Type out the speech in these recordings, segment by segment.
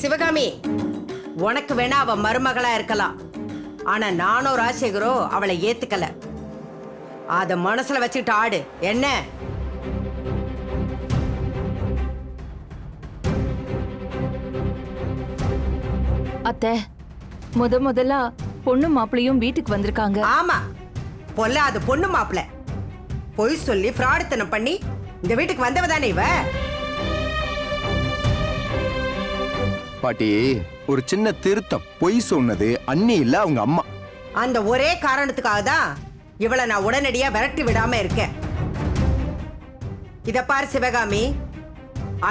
சிவகாமி உனக்கு வேணா அவ மருமகளா இருக்கலாம். ஆனா நானும் ராஜசேகரோ அவளை ஏத்துக்கல. அத மனசுல வச்சுட்டு ஆடு. என்ன? அத்தை முத முதல்ல பொண்ணு மாப்பிளையும் வீட்டுக்கு வந்திருக்காங்க. ஆமா. பொல்லாத பொண்ணு மாப்பிள. பொய் சொல்லி ஃப்ராடுத்தனம் பண்ணி இந்த வீட்டுக்கு வந்தவ தானே இவ? பாட்டி ஒரு சின்ன திருத்தம். பொய் சொன்னது அண்ணி இல்ல அவங்க அம்மா. அந்த ஒரே காரணத்துக்காக தான் இவளை நான் உடனடியா விரட்டி விடாம இருக்கேன். இத பாரு சிவகாமி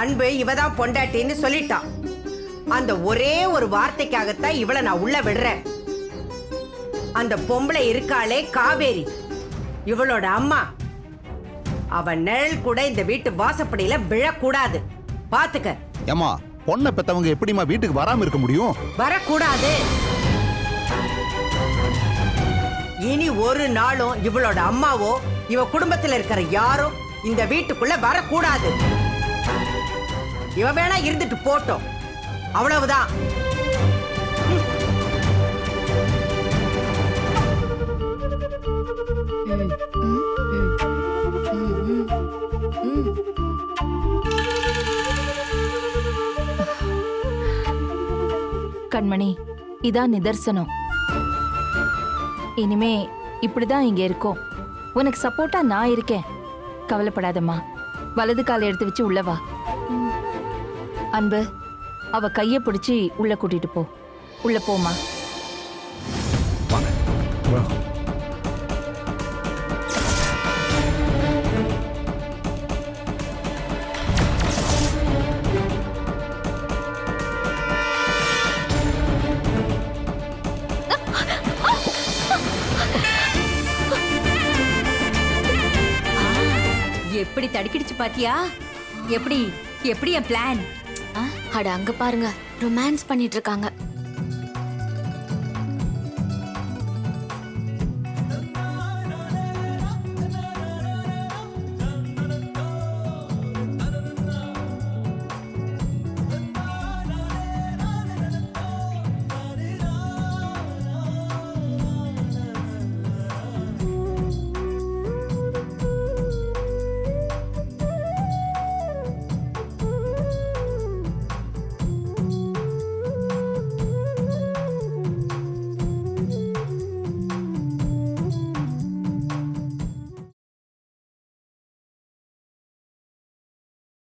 அன்பு இவ தான் பொண்டாட்டின்னு சொல்லிட்டான் அந்த ஒரே ஒரு வார்த்தைக்காகத்தான் இவளை நான் உள்ள விடுறேன். அந்த பொம்பளை இருக்காளே காவேரி இவளோட அம்மா. அவ நிழல் கூட இந்த வீட்டு வாசப்படியில விழக்கூடாது. பாத்துக்க. ஏமா பொண்ணை பெத்தவங்க எப்படிம்மா வீட்டுக்கு வராம இருக்க முடியும்? வரக்கூடாது. இனி ஒரு நாளும் இவளோட அம்மாவோ இவ குடும்பத்துல இருக்கிற யாரும் இந்த வீட்டுக்குள்ள வரக்கூடாது. இவ வேணா இருந்துட்டு போட்டோம். அவ்வளவுதான். கண்மணி இதான் நிதர்சனம். இனிமே இப்படிதான் இங்க இருக்கோம். உனக்கு சப்போர்ட்டா நான் இருக்கேன். கவலைப்படாதம்மா. வலது காலை எடுத்து வச்சு உள்ள வா. அன்பு அவ கைய பிடிச்சி உள்ள கூட்டிட்டு போ. உள்ள போமா எப்படி தடுக்கிடுச்சு பாத்தியா? எப்படி? எப்படி என் பிளான் அட அங்க பாருங்க ரொமான்ஸ் பண்ணிட்டு இருக்காங்க.